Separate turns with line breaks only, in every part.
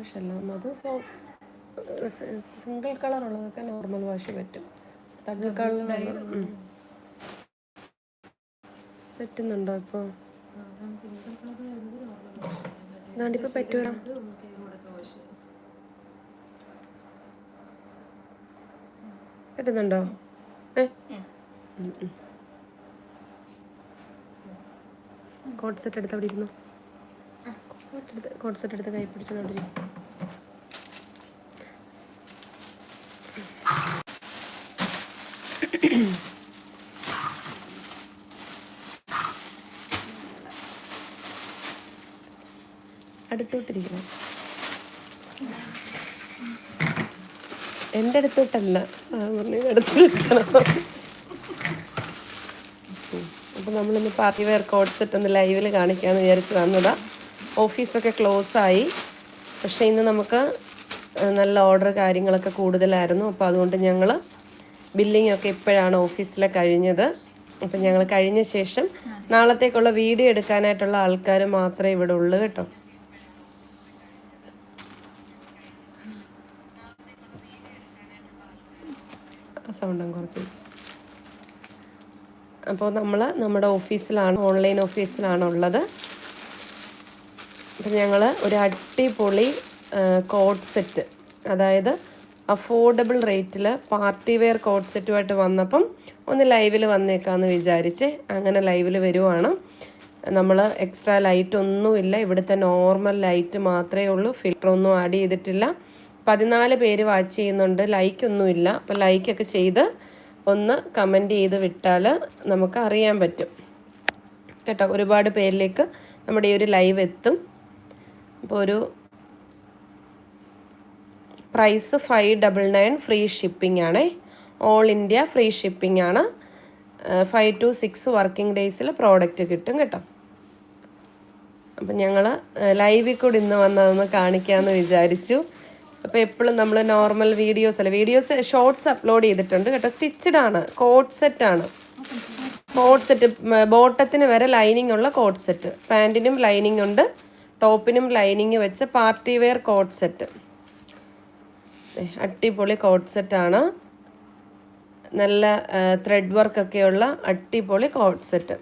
Wash അല്ല അത് single colour ഉള്ളതൊക്കെ നോർമൽ വാഷ് പറ്റും ഡബിൾ കളറിനായി പറ്റുന്നുണ്ടോ ഇപ്പോൾ ഇതാണ്ടിപ്പോൾ പറ്റുമോ പറ്റുന്നുണ്ടോ? ഏ? കോട്ട് സെറ്റ് എടുത്ത് അവിടെ ഇരുന്നു കോട്ട് സെറ്റ് എടുത്ത് കൈ പിടിച്ചോണ്ടിരിക്കും എന്റെ അടുത്തോട്ടല്ല. നിൽക്കണം. അപ്പോൾ നമ്മളിന്ന് പാർട്ടി വെയർ സെറ്റ് ഒന്ന് ലൈവിൽ കാണിക്കാമെന്ന് വിചാരിച്ച് വന്നതാ. ഓഫീസൊക്കെ ക്ലോസ് ആയി. പക്ഷേ ഇന്ന് നമുക്ക് നല്ല ഓർഡർ കാര്യങ്ങളൊക്കെ കൂടുതലായിരുന്നു. അപ്പോൾ അതുകൊണ്ട് ഞങ്ങൾ ബില്ലിംഗ് ഒക്കെ ഇപ്പോഴാണ് ഓഫീസിലെ കഴിഞ്ഞത്. അപ്പം ഞങ്ങൾ കഴിഞ്ഞ ശേഷം നാളത്തേക്കുള്ള വീഡിയോ എടുക്കാനായിട്ടുള്ള ആൾക്കാർ മാത്രമേ ഇവിടെ ഉള്ളൂ കേട്ടോ. സൗണ്ടും കുറച്ച്. അപ്പോൾ നമ്മൾ നമ്മുടെ ഓഫീസിലാണ് ഓൺലൈൻ ഓഫീസിലാണ് ഉള്ളത്. അപ്പം ഞങ്ങൾ ഒരു അടിപൊളി കോഡ് സെറ്റ് അതായത് അഫോർഡബിൾ റേറ്റിൽ പാർട്ടി വെയർ കോഡ് സെറ്റുമായിട്ട് വന്നപ്പം ഒന്ന് ലൈവിൽ വന്നേക്കാമെന്ന് വിചാരിച്ച് അങ്ങനെ ലൈവിൽ വരുവാണ്. നമ്മൾ എക്സ്ട്രാ ലൈറ്റ് ഒന്നുമില്ല. ഇവിടുത്തെ നോർമൽ ലൈറ്റ് മാത്രമേ ഉള്ളൂ. ഫിൽറ്റർ ഒന്നും ആഡ് ചെയ്തിട്ടില്ല. പതിനാല് പേര് വാച്ച് ചെയ്യുന്നുണ്ട്. ലൈക്ക് ഒന്നുമില്ല. അപ്പോൾ ലൈക്കൊക്കെ ചെയ്ത് ഒന്ന് കമന്റ് ചെയ്ത് വിട്ടാൽ നമുക്ക് അറിയാൻ പറ്റും. കേട്ടോ? ഒരുപാട് പേരിലേക്ക് നമ്മുടെ ഈ ഒരു ലൈവ് എത്തും. അപ്പോൾ ഒരു price five double nine free shipping ആണ്. ഓൾ ഇന്ത്യ ഫ്രീ ഷിപ്പിംഗ് ആണ്. ഫൈവ് ടു സിക്സ് വർക്കിംഗ് ഡേയ്സിൽ പ്രോഡക്റ്റ് കിട്ടും കേട്ടോ. അപ്പം ഞങ്ങൾ ലൈവിൽ കൂടി ഇന്ന് വന്നതൊന്ന് കാണിക്കാമെന്ന് വിചാരിച്ചു. അപ്പോൾ എപ്പോഴും നമ്മൾ നോർമൽ വീഡിയോസ് അല്ല? വീഡിയോസ് ഷോർട്സ് അപ്ലോഡ് ചെയ്തിട്ടുണ്ട് കേട്ടോ. സ്റ്റിച്ചഡ് ആണ്. കോട്ട് സെറ്റ് ആണ്. കോട്ട് സെറ്റ് ബോട്ടത്തിന് വരെ ലൈനിങ് ഉള്ള കോട്ട് സെറ്റ് പാന്റിനും ലൈനിങ് ഉണ്ട്. ടോപ്പിനും ലൈനിങ് വെച്ച് പാർട്ടി വെയർ കോട്ട് സെറ്റ് അടിപൊളി കോട്ട് ആണ്. നല്ല ത്രെഡ് വർക്കൊക്കെയുള്ള അടിപൊളി coat set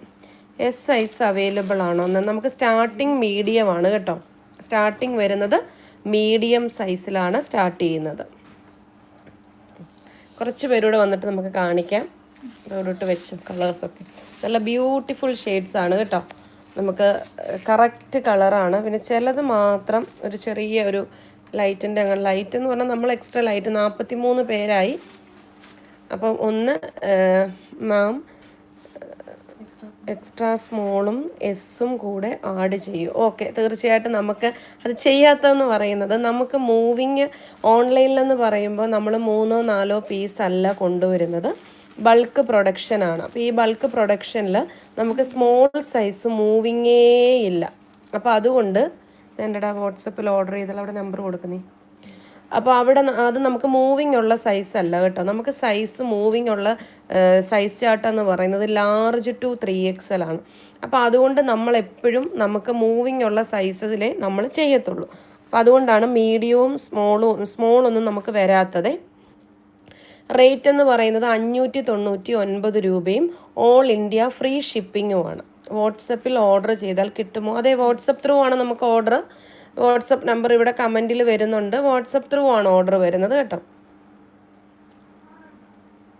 S size available ആണോ? എന്നാൽ നമുക്ക് സ്റ്റാർട്ടിങ് മീഡിയം ആണ് കേട്ടോ. സ്റ്റാർട്ടിങ് വരുന്നത് മീഡിയം സൈസിലാണ് സ്റ്റാർട്ട് ചെയ്യുന്നത്. കുറച്ച് പേരൂടെ വന്നിട്ട് നമുക്ക് കാണിക്കാം. ഇവിടോട്ട് വെച്ച് കളേഴ്സൊക്കെ നല്ല ബ്യൂട്ടിഫുൾ ഷെയ്ഡ്സ് ആണ് കേട്ടോ. നമുക്ക് കറക്റ്റ് കളറാണ് പിന്നെ ചിലത് മാത്രം ഒരു ചെറിയ ഒരു ലൈറ്റിന്റെ അങ്ങനെ ലൈറ്റ് എന്ന് പറഞ്ഞാൽ നമ്മൾ എക്സ്ട്രാ ലൈറ്റ് നാൽപ്പത്തി മൂന്ന് പേരായി. അപ്പം ഒന്ന് മാം എക്സ്ട്രാ സ്മോളും എസ്സും കൂടെ ആഡ് ചെയ്യും. ഓക്കെ തീർച്ചയായിട്ടും നമുക്ക് അത് ചെയ്യാത്തതെന്ന് പറയുന്നത് നമുക്ക് മൂവിങ് ഓൺലൈനിലെന്ന് പറയുമ്പോൾ നമ്മൾ മൂന്നോ നാലോ പീസ് അല്ല കൊണ്ടുവരുന്നത്. ബൾക്ക് പ്രൊഡക്ഷൻ ആണ്. അപ്പോൾ ഈ ബൾക്ക് പ്രൊഡക്ഷനിൽ നമുക്ക് സ്മോൾ സൈസ് മൂവിങ്ങേ ഇല്ല. അപ്പോൾ അതുകൊണ്ട് എന്റെ വാട്സപ്പിൽ ഓർഡർ ചെയ്താൽ അവിടെ നമ്പർ കൊടുക്കുന്നേ. അപ്പോൾ അവിടെ അത് നമുക്ക് മൂവിങ് ഉള്ള സൈസ് അല്ല കേട്ടോ. നമുക്ക് സൈസ് മൂവിങ് ഉള്ള സൈസ് ചാർട്ട് എന്ന് പറയുന്നത് ലാർജ് ടു ത്രീ എക്സൽ ആണ്. അപ്പോൾ അതുകൊണ്ട് നമ്മൾ എപ്പോഴും നമുക്ക് മൂവിങ് ഉള്ള സൈസിലെ നമ്മൾ ചെയ്യത്തുള്ളൂ. അപ്പോൾ അതുകൊണ്ടാണ് മീഡിയവും സ്മോളും സ്മോളൊന്നും നമുക്ക് വരാത്തത്. റേറ്റ് എന്ന് പറയുന്നത് അഞ്ഞൂറ്റി തൊണ്ണൂറ്റി ഒൻപത് രൂപയും ഓൾ ഇന്ത്യ ഫ്രീ ഷിപ്പിങ്ങുമാണ് വാട്സപ്പിൽ ഓർഡർ ചെയ്താൽ കിട്ടുമോ? അതെ വാട്സപ്പ് ത്രൂ ആണ് നമുക്ക് ഓർഡർ വാട്സപ്പ് നമ്പർ ഇവിടെ കമന്റിൽ വരുന്നുണ്ട്. വാട്സപ്പ് ത്രൂ ആണ് ഓർഡർ വരുന്നത് കേട്ടോ.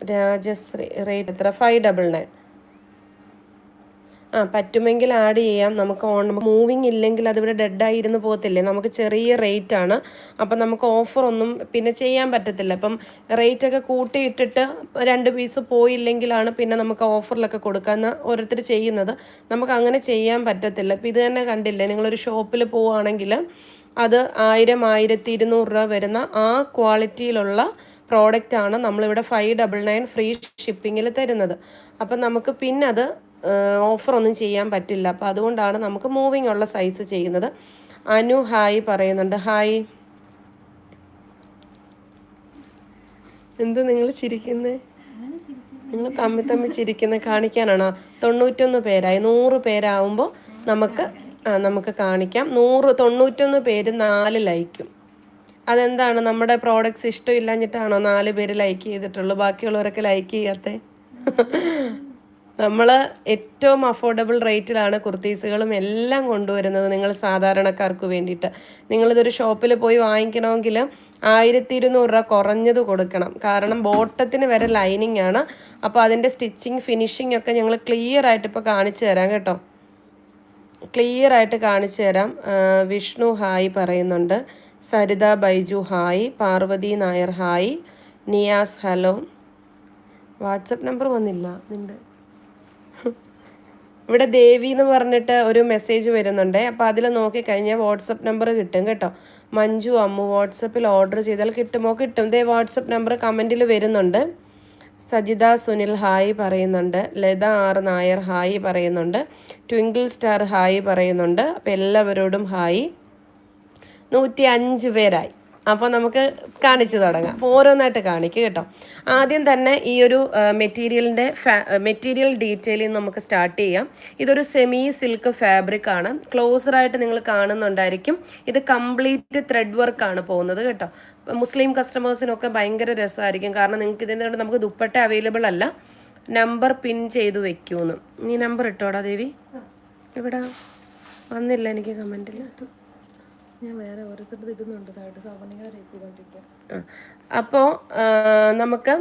രാജശ്രീ റേറ്റ് എത്ര? ഫൈവ് ഡബിൾ നയൻ ആ പറ്റുമെങ്കിൽ ആഡ് ചെയ്യാം. നമുക്ക് ഓൺ മൂവിങ് ഇല്ലെങ്കിൽ അതിവിടെ ഡെഡായി ഇരുന്ന് പോകത്തില്ലേ? നമുക്ക് ചെറിയ റേറ്റ് ആണ്. അപ്പം നമുക്ക് ഓഫറൊന്നും പിന്നെ ചെയ്യാൻ പറ്റത്തില്ല. അപ്പം റേറ്റൊക്കെ കൂട്ടിയിട്ടിട്ട് രണ്ട് പീസ് പോയില്ലെങ്കിലാണ് പിന്നെ നമുക്ക് ഓഫറിലൊക്കെ കൊടുക്കാമെന്ന് ഓരോരുത്തർ ചെയ്യുന്നത്. നമുക്ക് അങ്ങനെ ചെയ്യാൻ പറ്റത്തില്ല. ഇപ്പം ഇത് തന്നെ കണ്ടില്ലേ? നിങ്ങളൊരു ഷോപ്പിൽ പോവുകയാണെങ്കിൽ അത് ആയിരം ആയിരത്തി ഇരുന്നൂറ് രൂപ വരുന്ന ആ ക്വാളിറ്റിയിലുള്ള പ്രോഡക്റ്റ് ആണ് നമ്മളിവിടെ ഫൈവ് ഡബിൾ നയൻ ഫ്രീ ഷിപ്പിങ്ങിൽ തരുന്നത്. അപ്പം നമുക്ക് പിന്നെ അത് ഓഫർ ഒന്നും ചെയ്യാൻ പറ്റില്ല. അപ്പം അതുകൊണ്ടാണ് നമുക്ക് മൂവിങ് ഉള്ള സൈസ് ചെയ്യുന്നത്. അനു ഹായ് പറയുന്നുണ്ട്. ഹായ് എന്ത് നിങ്ങൾ ചിരിക്കുന്നേ? നിങ്ങൾ തമ്മിൽ തമ്മിൽ ചിരിക്കുന്ന കാണിക്കാനാണോ? തൊണ്ണൂറ്റൊന്ന് പേരായി. നൂറ് പേരാവുമ്പോൾ നമുക്ക് നമുക്ക് കാണിക്കാം. നൂറ് തൊണ്ണൂറ്റൊന്ന് പേര് നാല് ലൈക്കും അതെന്താണ്? നമ്മുടെ പ്രോഡക്റ്റ്സ് ഇഷ്ടമില്ലാഞ്ഞിട്ടാണോ നാല് പേര് ലൈക്ക് ചെയ്തിട്ടുള്ളൂ? ബാക്കിയുള്ളവരൊക്കെ ലൈക്ക് ചെയ്യാത്തേ? നമ്മൾ ഏറ്റവും അഫോർഡബിൾ റേറ്റിലാണ് കുർത്തീസുകളും എല്ലാം കൊണ്ടുവരുന്നത് നിങ്ങൾ സാധാരണക്കാർക്ക് വേണ്ടിയിട്ട്. നിങ്ങളിതൊരു ഷോപ്പിൽ പോയി വാങ്ങിക്കണമെങ്കിൽ ആയിരത്തി ഇരുന്നൂറ് രൂപ കുറഞ്ഞത് കൊടുക്കണം. കാരണം ബോട്ടത്തിന് വരെ ലൈനിങ് ആണ്. അപ്പോൾ അതിന്റെ സ്റ്റിച്ചിങ് ഫിനിഷിംഗ് ഒക്കെ ഞങ്ങൾ ക്ലിയർ ആയിട്ട് ഇപ്പോൾ കാണിച്ചു തരാം കേട്ടോ. ക്ലിയർ ആയിട്ട് കാണിച്ചു തരാം. വിഷ്ണു ഹായ് പറയുന്നുണ്ട്. Saritha Baiju hi. Parvathy Nair hi. Niyas hello. WhatsApp number വന്നില്ല. നിന്റെ ഇവിടെ ദേവി എന്ന് പറഞ്ഞിട്ട് ഒരു മെസ്സേജ് വരുന്നുണ്ട്. അപ്പോൾ അതിൽ നോക്കിക്കഴിഞ്ഞാൽ വാട്സപ്പ് നമ്പർ കിട്ടും കേട്ടോ. മഞ്ജു അമ്മു വാട്സപ്പിൽ ഓർഡർ ചെയ്താൽ കിട്ടുമോ? കിട്ടും. ദേ വാട്സപ്പ് നമ്പർ കമന്റിൽ വരുന്നുണ്ട്. സജിത സുനിൽ ഹായ് പറയുന്നുണ്ട്. ലത ആർ നായർ ഹായ് പറയുന്നുണ്ട്. ട്വിങ്കിൾ സ്റ്റാർ ഹായ് പറയുന്നുണ്ട്. അപ്പോൾ എല്ലാവരോടും ഹായ്. നൂറ്റി അഞ്ച് പേരായി. അപ്പോൾ നമുക്ക് കാണിച്ചു തുടങ്ങാം. അപ്പോൾ ഓരോന്നായിട്ട് കാണിക്കുക കേട്ടോ. ആദ്യം തന്നെ ഈ ഒരു മെറ്റീരിയലിന്റെ മെറ്റീരിയൽ ഡീറ്റെയിൽ നമുക്ക് സ്റ്റാർട്ട് ചെയ്യാം. ഇതൊരു സെമി സിൽക്ക് ഫാബ്രിക് ആണ്. ക്ലോസറായിട്ട് നിങ്ങൾ കാണുന്നുണ്ടായിരിക്കും. ഇത് കംപ്ലീറ്റ് ത്രെഡ് ആണ് പോകുന്നത് കേട്ടോ. മുസ്ലിം കസ്റ്റമേഴ്സിനൊക്കെ ഭയങ്കര രസമായിരിക്കും. കാരണം നിങ്ങൾക്ക് കൊണ്ട് നമുക്ക് ദുപ്പട്ട അവൈലബിൾ അല്ല. നമ്പർ പിൻ ചെയ്ത് വെക്കൂന്ന്. നീ നമ്പർ ഇട്ടോടാ ദേവി. ഇവിടെ വന്നില്ല എനിക്ക്
കമന്റിൽ.
അപ്പോൾ നമുക്ക്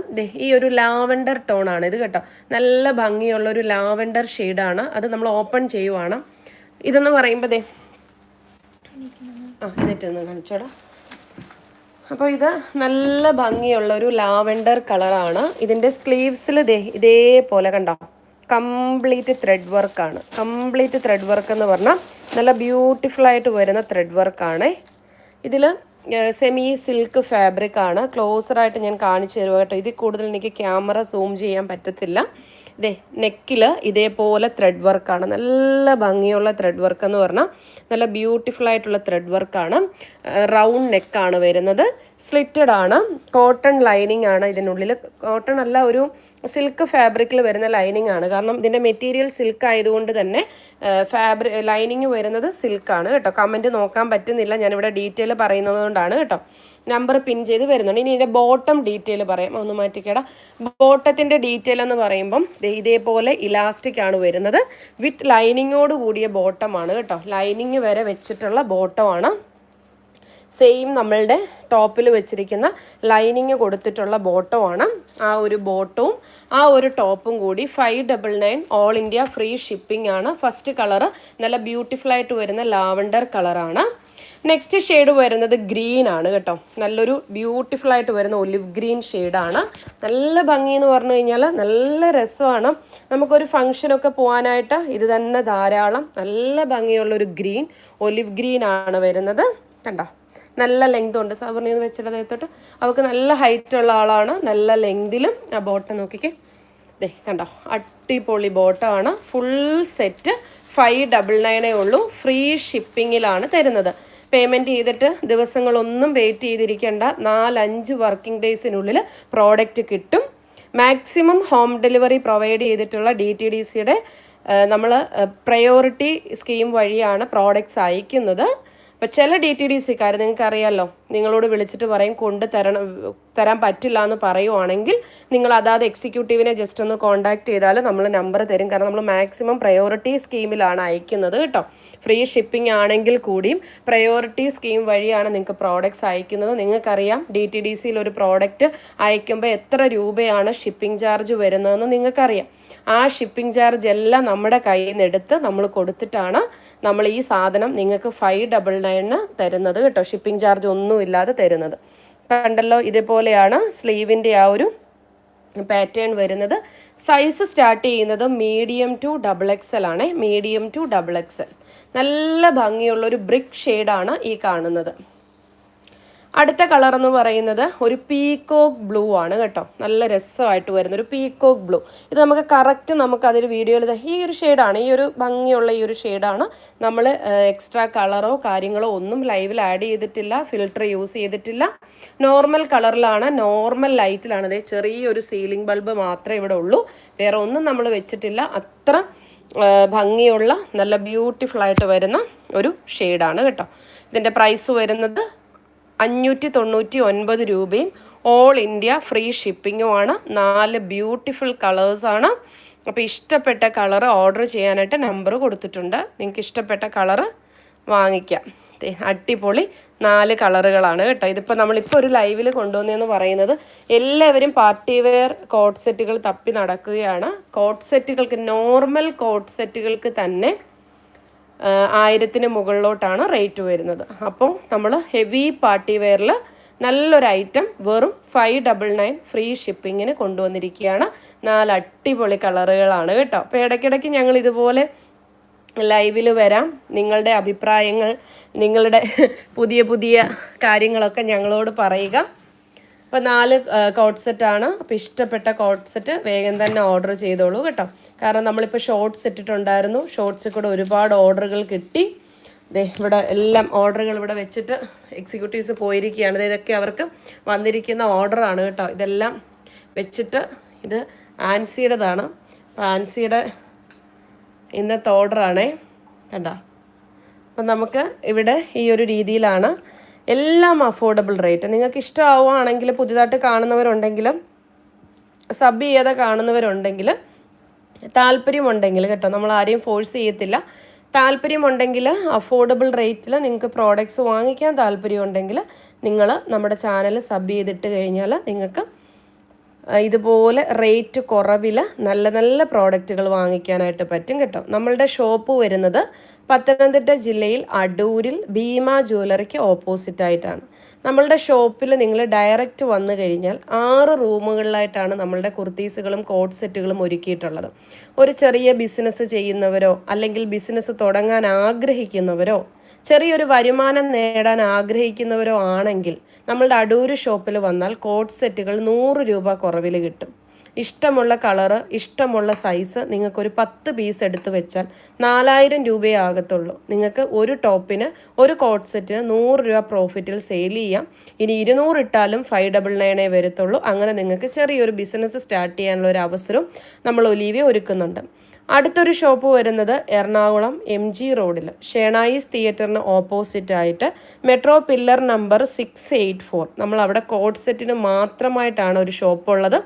ഈ ഒരു ലാവൻഡർ ആണ് ഇത് കേട്ടോ. നല്ല ഭംഗിയുള്ള ഒരു ലാവൻഡർ ഷെയ്ഡാണ്. അത് നമ്മൾ ഓപ്പൺ ചെയ്യുവാണ്. ഇതെന്ന് പറയുമ്പോൾ ദേ. ആ എന്നിട്ടൊന്ന് കാണിച്ചോടാ. അപ്പോൾ ഇത് നല്ല ഭംഗിയുള്ള ഒരു ലാവൻഡർ കളറാണ്. ഇതിന്റെ സ്ലീവ്സിൽ ദേ ഇതേപോലെ കണ്ടോ? കംപ്ലീറ്റ് ത്രെഡ് വർക്കാണ് കംപ്ലീറ്റ് ത്രെഡ് വർക്ക് എന്ന് പറഞ്ഞാൽ നല്ല ബ്യൂട്ടിഫുൾ ആയിട്ട് വരുന്ന ത്രെഡ് വർക്കാണ് ഇതിൽ സെമി സിൽക്ക് ഫാബ്രിക് ആണ്. ക്ലോസറായിട്ട് ഞാൻ കാണിച്ചു തരുവാട്ടോ ഇതിൽ കൂടുതൽ എനിക്ക് ക്യാമറ സൂം ചെയ്യാൻ പറ്റത്തില്ല. ഇതേ നെക്കിൽ ഇതേപോലെ ത്രെഡ് വർക്കാണ് നല്ല ഭംഗിയുള്ള ത്രെഡ് വർക്ക് എന്ന് പറഞ്ഞാൽ നല്ല ബ്യൂട്ടിഫുൾ ആയിട്ടുള്ള ത്രെഡ് വർക്കാണ് റൗണ്ട് നെക്കാണ് വരുന്നത്. സ്ലിറ്റഡ് ആണ്. കോട്ടൺ ലൈനിങ് ആണ് ഇതിനുള്ളിൽ കോട്ടൺ അല്ല ഒരു സിൽക്ക് ഫാബ്രിക്കിൽ വരുന്ന ലൈനിങ് ആണ്. കാരണം ഇതിന്റെ മെറ്റീരിയൽ സിൽക്ക് ആയതുകൊണ്ട് തന്നെ ഫാബ്രി ലൈനിങ് വരുന്നത് സിൽക്കാണ് കേട്ടോ. കമന്റ് നോക്കാൻ പറ്റുന്നില്ല. ഞാനിവിടെ ഡീറ്റെയിൽ പറയുന്നത് കൊണ്ടാണ് കേട്ടോ. നമ്പർ പിൻ ചെയ്ത് വരുന്നുണ്ട്. ഇനി ഇതിന്റെ ബോട്ടം ഡീറ്റെയിൽ പറയാം. ഒന്ന് മാറ്റിക്കട. ബോട്ടത്തിന്റെ ഡീറ്റെയിൽ എന്ന് പറയുമ്പം ഇതേപോലെ ഇലാസ്റ്റിക് ആണ് വരുന്നത്. വിത്ത് ലൈനിങ്ങോട് കൂടിയ ബോട്ടമാണ് കേട്ടോ. ലൈനിങ് വരെ വെച്ചിട്ടുള്ള ബോട്ടമാണ് സെയിം നമ്മളുടെ ടോപ്പിൽ വെച്ചിരിക്കുന്ന ലൈനിങ് കൊടുത്തിട്ടുള്ള ബോട്ടമാണ് ആ ഒരു ബോട്ടവും ആ ഒരു ടോപ്പും കൂടി five double nine all India free shipping ആണ്. ഫസ്റ്റ് കളറ് നല്ല ബ്യൂട്ടിഫുൾ ആയിട്ട് വരുന്ന ലാവണ്ടർ കളറാണ് നെക്സ്റ്റ് ഷെയ്ഡ് വരുന്നത് ഗ്രീൻ ആണ് കേട്ടോ. നല്ലൊരു ബ്യൂട്ടിഫുൾ ആയിട്ട് വരുന്ന ഒലിവ് ഗ്രീൻ ഷെയ്ഡാണ് നല്ല ഭംഗി എന്ന് പറഞ്ഞു കഴിഞ്ഞാൽ നല്ല രസമാണ്. നമുക്കൊരു ഫംഗ്ഷനൊക്കെ പോകാനായിട്ട് ഇത് തന്നെ ധാരാളം നല്ല ഭംഗിയുള്ള ഒരു ഗ്രീൻ ഒലിവ് ഗ്രീൻ ആണ് വരുന്നത്. കണ്ടോ? നല്ല ലെങ്ത് ഉണ്ട്. സവർണി എന്ന് വെച്ചിട്ട് അദ്ദേഹത്തോട്ട് അവൾക്ക് നല്ല ഹൈറ്റ് ഉള്ള ആളാണ്. നല്ല ലെങ്തിലും ആ ബോട്ടം നോക്കിക്കേ. ദേ കണ്ടോ? അടിപൊളി ബോട്ടമാണ് ഫുൾ സെറ്റ് ഫൈവ് ഡബിൾ നയനേ ഉള്ളൂ. ഫ്രീ ഷിപ്പിങ്ങിലാണ് തരുന്നത്. പേയ്മെന്റ് ചെയ്തിട്ട് ദിവസങ്ങളൊന്നും വെയിറ്റ് ചെയ്തിരിക്കേണ്ട നാലഞ്ച് വർക്കിംഗ് ഡേയ്സിനുള്ളിൽ പ്രോഡക്റ്റ് കിട്ടും. മാക്സിമം ഹോം ഡെലിവറി പ്രൊവൈഡ് ചെയ്തിട്ടുള്ള ഡി ടി ഡി സിയുടെ നമ്മൾ പ്രയോറിറ്റി സ്കീം വഴിയാണ് പ്രോഡക്റ്റ്സ് അയക്കുന്നത്. അപ്പം ചില ഡി ടി ഡി സിക്കാർ നിങ്ങൾക്ക് അറിയാമല്ലോ നിങ്ങളോട് വിളിച്ചിട്ട് പറയും കൊണ്ട് തരണം തരാൻ പറ്റില്ല എന്ന് പറയുവാണെങ്കിൽ നിങ്ങൾ അതാത് എക്സിക്യൂട്ടീവിനെ ജസ്റ്റ് ഒന്ന് കോൺടാക്ട് ചെയ്താൽ നമ്മൾ നമ്പർ തരും. കാരണം നമ്മൾ മാക്സിമം പ്രയോറിറ്റി സ്കീമിലാണ് അയക്കുന്നത് കേട്ടോ. ഫ്രീ ഷിപ്പിംഗ് ആണെങ്കിൽ കൂടിയും പ്രയോറിറ്റി സ്കീം വഴിയാണ് നിങ്ങൾക്ക് പ്രോഡക്റ്റ്സ് അയക്കുന്നത്. നിങ്ങൾക്കറിയാം ഡി ടി ഡി സിയിൽ ഒരു പ്രോഡക്റ്റ് അയക്കുമ്പോൾ എത്ര രൂപയാണ് ഷിപ്പിംഗ് ചാർജ് വരുന്നതെന്ന് നിങ്ങൾക്കറിയാം. ആ ഷിപ്പിംഗ് ചാർജ് എല്ലാം നമ്മുടെ കയ്യിൽ നിന്ന് എടുത്ത് നമ്മൾ കൊടുത്തിട്ടാണ് നമ്മൾ ഈ സാധനം നിങ്ങൾക്ക് ഫൈവ് ഡബിൾ നയന് തരുന്നത് കേട്ടോ. ഷിപ്പിംഗ് ചാർജ് ഒന്നുമില്ലാതെ തരുന്നത്. കണ്ടല്ലോ ഇതേപോലെയാണ് സ്ലീവിന്റെ ആ ഒരു പാറ്റേൺ വരുന്നത്. സൈസ് സ്റ്റാർട്ട് ചെയ്യുന്നത് മീഡിയം ടു ഡബിൾ എക്സൽ ആണ്. മീഡിയം ടു ഡബിൾ എക്സൽ നല്ല ഭംഗിയുള്ള ഒരു ബ്രിക്ക് ഷെയ്ഡാണ് ഈ കാണുന്നത്. അടുത്ത കളർ എന്ന് പറയുന്നത് ഒരു പീക്കോക്ക് ബ്ലൂ ആണ് കേട്ടോ. നല്ല രസമായിട്ട് വരുന്ന ഒരു പീക്കോക്ക് ബ്ലൂ ഇത് നമുക്ക് കറക്റ്റ് നമുക്ക് അതിൽ വീഡിയോയിൽ ഈ ഒരു ഷെയ്ഡാണ് ഈ ഒരു ഭംഗിയുള്ള ഈ ഒരു ഷെയ്ഡാണ് നമ്മൾ എക്സ്ട്രാ കളറോ കാര്യങ്ങളോ ഒന്നും ലൈവിൽ ആഡ് ചെയ്തിട്ടില്ല ഫിൽറ്റർ യൂസ് ചെയ്തിട്ടില്ല. നോർമൽ കളറിലാണ് നോർമൽ ലൈറ്റിലാണ് അതേ ചെറിയൊരു സീലിംഗ് ബൾബ് മാത്രമേ ഇവിടെ ഉള്ളൂ. വേറെ ഒന്നും നമ്മൾ വെച്ചിട്ടില്ല. അത്ര ഭംഗിയുള്ള നല്ല ബ്യൂട്ടിഫുൾ ആയിട്ട് വരുന്ന ഒരു ഷെയ്ഡാണ് കേട്ടോ. ഇതിന്റെ പ്രൈസ് വരുന്നത് അഞ്ഞൂറ്റി തൊണ്ണൂറ്റി ഒൻപത് രൂപയും ഓൾ ഇന്ത്യ ഫ്രീ ഷിപ്പിങ്ങുമാണ് നാല് ബ്യൂട്ടിഫുൾ കളേഴ്സാണ് അപ്പോൾ ഇഷ്ടപ്പെട്ട കളർ ഓർഡർ ചെയ്യാനായിട്ട് നമ്പർ കൊടുത്തിട്ടുണ്ട്. നിങ്ങൾക്ക് ഇഷ്ടപ്പെട്ട കളറ് വാങ്ങിക്കാം. അടിപൊളി നാല് കളറുകളാണ് കേട്ടോ. ഇതിപ്പോൾ നമ്മളിപ്പോൾ ഒരു ലൈവിൽ കൊണ്ടുവന്നതെന്ന് പറയുന്നത് എല്ലാവരും പാർട്ടി വെയർ കോട്ട് സെറ്റുകൾ തപ്പി നടക്കുകയാണ്. കോട്ട് സെറ്റുകൾക്ക് നോർമൽ കോട്ട് സെറ്റുകൾക്ക് തന്നെ ആയിരത്തിന് മുകളിലോട്ടാണ് റേറ്റ് വരുന്നത്. അപ്പോൾ നമ്മൾ ഹെവി പാർട്ടി വെയറിൽ നല്ലൊരു ഐറ്റം വെറും ഫൈവ് ഡബിൾ നയൻ ഫ്രീ ഷിപ്പിങ്ങിന് കൊണ്ടുവന്നിരിക്കുകയാണ്. നാല് അടിപൊളി കളറുകളാണ് കേട്ടോ. അപ്പോൾ ഇടയ്ക്കിടയ്ക്ക് ഞങ്ങൾ ഇതുപോലെ ലൈവിൽ വരാം. നിങ്ങളുടെ അഭിപ്രായങ്ങൾ നിങ്ങളുടെ പുതിയ പുതിയ കാര്യങ്ങളൊക്കെ ഞങ്ങളോട് പറയുക. അപ്പോൾ നാല് കോട്ട് സെറ്റാണ് അപ്പോൾ ഇഷ്ടപ്പെട്ട കോട്ട് സെറ്റ് വേഗം തന്നെ ഓർഡർ ചെയ്തോളൂ കേട്ടോ. കാരണം നമ്മളിപ്പോൾ ഷോർട്ട്സ് ഇട്ടിട്ടുണ്ടായിരുന്നു. ഷോർട്സിൽ കൂടെ ഒരുപാട് ഓർഡറുകൾ കിട്ടി. ദേ ഇവിടെ എല്ലാം ഓർഡറുകൾ ഇവിടെ വെച്ചിട്ട് എക്സിക്യൂട്ടീവ്സ് പോയിരിക്കുകയാണ്. ഇതൊക്കെ അവർക്ക് വന്നിരിക്കുന്ന ഓർഡറാണ് കേട്ടോ. ഇതെല്ലാം വെച്ചിട്ട് ഇത് ആൻസിയുടേതാണ്. അപ്പോൾ ആൻസിയുടെ ഇന്നത്തെ ഓർഡറാണേ കണ്ടോ? അപ്പം നമുക്ക് ഇവിടെ ഈ ഒരു രീതിയിലാണ് എല്ലാം അഫോർഡബിൾ റേറ്റ് നിങ്ങൾക്ക് ഇഷ്ടമാവുകയാണെങ്കിൽ പുതിയതായിട്ട് കാണുന്നവരുണ്ടെങ്കിലും സബ് ചെയ്യാതെ കാണുന്നവരുണ്ടെങ്കിൽ താല്പര്യമുണ്ടെങ്കിൽ കേട്ടോ നമ്മൾ ആരെയും ഫോഴ്സ് ചെയ്യത്തില്ല. താല്പര്യമുണ്ടെങ്കിൽ അഫോർഡബിൾ റേറ്റിൽ നിങ്ങൾക്ക് പ്രോഡക്റ്റ്സ് വാങ്ങിക്കാൻ താല്പര്യമുണ്ടെങ്കിൽ നിങ്ങൾ നമ്മുടെ ചാനൽ സബ് ചെയ്തിട്ട് കഴിഞ്ഞാൽ നിങ്ങൾക്ക് ഇതുപോലെ റേറ്റ് കുറവിൽ നല്ല നല്ല പ്രോഡക്റ്റുകൾ വാങ്ങിക്കാനായിട്ട് പറ്റും കേട്ടോ. നമ്മളുടെ ഷോപ്പ് വരുന്നത് പത്തനംതിട്ട ജില്ലയിൽ അടൂരിൽ ഭീമ ജ്വല്ലറിക്ക് ഓപ്പോസിറ്റ് ആയിട്ടാണ്. നമ്മളുടെ ഷോപ്പിൽ നിങ്ങൾ ഡയറക്റ്റ് വന്നു കഴിഞ്ഞാൽ ആറ് റൂമുകളിലായിട്ടാണ് നമ്മളുടെ കുർത്തീസുകളും കോട്ട് സെറ്റുകളും ഒരുക്കിയിട്ടുള്ളത്. ഒരു ചെറിയ ബിസിനസ് ചെയ്യുന്നവരോ അല്ലെങ്കിൽ ബിസിനസ് തുടങ്ങാൻ ആഗ്രഹിക്കുന്നവരോ ചെറിയൊരു വരുമാനം നേടാൻ ആഗ്രഹിക്കുന്നവരോ ആണെങ്കിൽ നമ്മളുടെ അടൂര് ഷോപ്പിൽ വന്നാൽ കോട്ട് സെറ്റുകൾ നൂറ് രൂപ കുറവിൽ കിട്ടും. ഇഷ്ടമുള്ള കളറ് ഇഷ്ടമുള്ള സൈസ് നിങ്ങൾക്കൊരു പത്ത് പീസ് എടുത്തു വെച്ചാൽ നാലായിരം രൂപയേ ആകത്തുള്ളൂ. നിങ്ങൾക്ക് ഒരു ടോപ്പിന് ഒരു കോട്ട് സെറ്റിന് നൂറ് രൂപ പ്രോഫിറ്റിൽ സെയിൽ ചെയ്യാം. ഇനി ഇരുന്നൂറ് ഇട്ടാലും ഫൈവ് ഡബിൾ നയനേ വരത്തുള്ളൂ. അങ്ങനെ നിങ്ങൾക്ക് ചെറിയൊരു ബിസിനസ് സ്റ്റാർട്ട് ചെയ്യാനുള്ള ഒരു അവസരവും നമ്മൾ ഒലീവിയ ഒരുക്കുന്നുണ്ട്. അടുത്തൊരു ഷോപ്പ് വരുന്നത് എറണാകുളം എം ജി റോഡിൽ ഷേണായിസ് തിയേറ്ററിന് ഓപ്പോസിറ്റ് ആയിട്ട് metro pillar number six eight four നമ്മൾ അവിടെ കോഡ് സെറ്റിന് മാത്രമായിട്ടാണ് ഒരു ഷോപ്പ് ഉള്ളത്.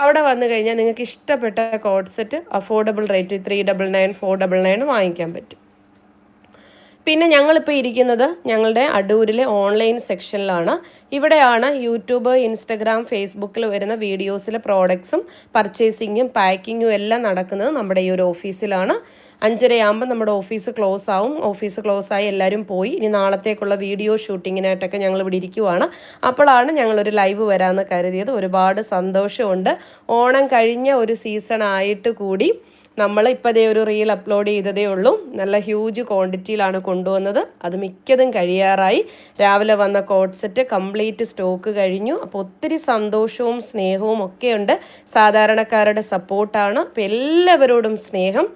അവിടെ വന്നു കഴിഞ്ഞാൽ നിങ്ങൾക്ക് ഇഷ്ടപ്പെട്ട coord set affordable rate three double nine four double nine വാങ്ങിക്കാൻ പറ്റും. പിന്നെ ഞങ്ങളിപ്പോൾ ഇരിക്കുന്നത് ഞങ്ങളുടെ അടൂരിലെ ഓൺലൈൻ സെക്ഷനിലാണ് ഇവിടെയാണ് യൂട്യൂബ് ഇൻസ്റ്റഗ്രാം ഫേസ്ബുക്കിൽ വരുന്ന വീഡിയോസിലെ പ്രോഡക്ട്സും പർച്ചേസിങ്ങും പാക്കിങ്ങും എല്ലാം നടക്കുന്നത് നമ്മുടെ ഈ ഒരു ഓഫീസിലാണ് അഞ്ചരയാകുമ്പോൾ നമ്മുടെ ഓഫീസ് ക്ലോസ് ആവും. ഓഫീസ് ക്ലോസ് ആയി എല്ലാവരും പോയി. ഇനി നാളത്തേക്കുള്ള വീഡിയോ ഷൂട്ടിങ്ങിനായിട്ടൊക്കെ ഞങ്ങൾ ഇവിടെ ഇരിക്കുവാണ്. അപ്പോഴാണ് ഞങ്ങളൊരു ലൈവ് വരാമെന്ന് കരുതിയത്. ഒരുപാട് സന്തോഷമുണ്ട്. ഓണം കഴിഞ്ഞ ഒരു സീസൺ ആയിട്ട് കൂടി നമ്മൾ ഇപ്പോൾ ദേ ഒരു റീൽ അപ്ലോഡ് ചെയ്തതേ ഉള്ളൂ. നല്ല ഹ്യൂജ് ക്വാണ്ടിറ്റിയിലാണ് കൊണ്ടുവന്നത്. അത് മിക്കതും കഴിയാറായി. രാവിലെ വന്ന കോഡ്സെറ്റ് സെറ്റ് കംപ്ലീറ്റ് സ്റ്റോക്ക് കഴിഞ്ഞു. അപ്പോൾ ഒത്തിരി സന്തോഷവും സ്നേഹവും ഒക്കെയുണ്ട് സാധാരണക്കാരുടെ സപ്പോർട്ടാണ് അപ്പോൾ എല്ലാവരോടും സ്നേഹം.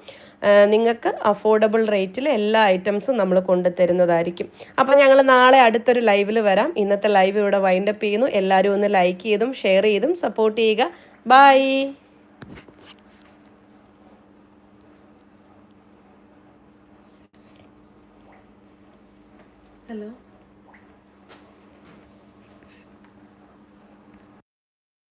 നിങ്ങൾക്ക് അഫോർഡബിൾ റേറ്റിൽ എല്ലാ ഐറ്റംസും നമ്മൾ കൊണ്ടുതരുന്നതായിരിക്കും. അപ്പോൾ ഞങ്ങൾ നാളെ അടുത്തൊരു ലൈവിൽ വരാം. ഇന്നത്തെ ലൈവ് ഇവിടെ വൈൻഡപ്പ് ചെയ്യുന്നു. എല്ലാവരും ഒന്ന് ലൈക്ക് ചെയ്തും ഷെയർ ചെയ്തും സപ്പോർട്ട് ചെയ്യുക. Bye
hello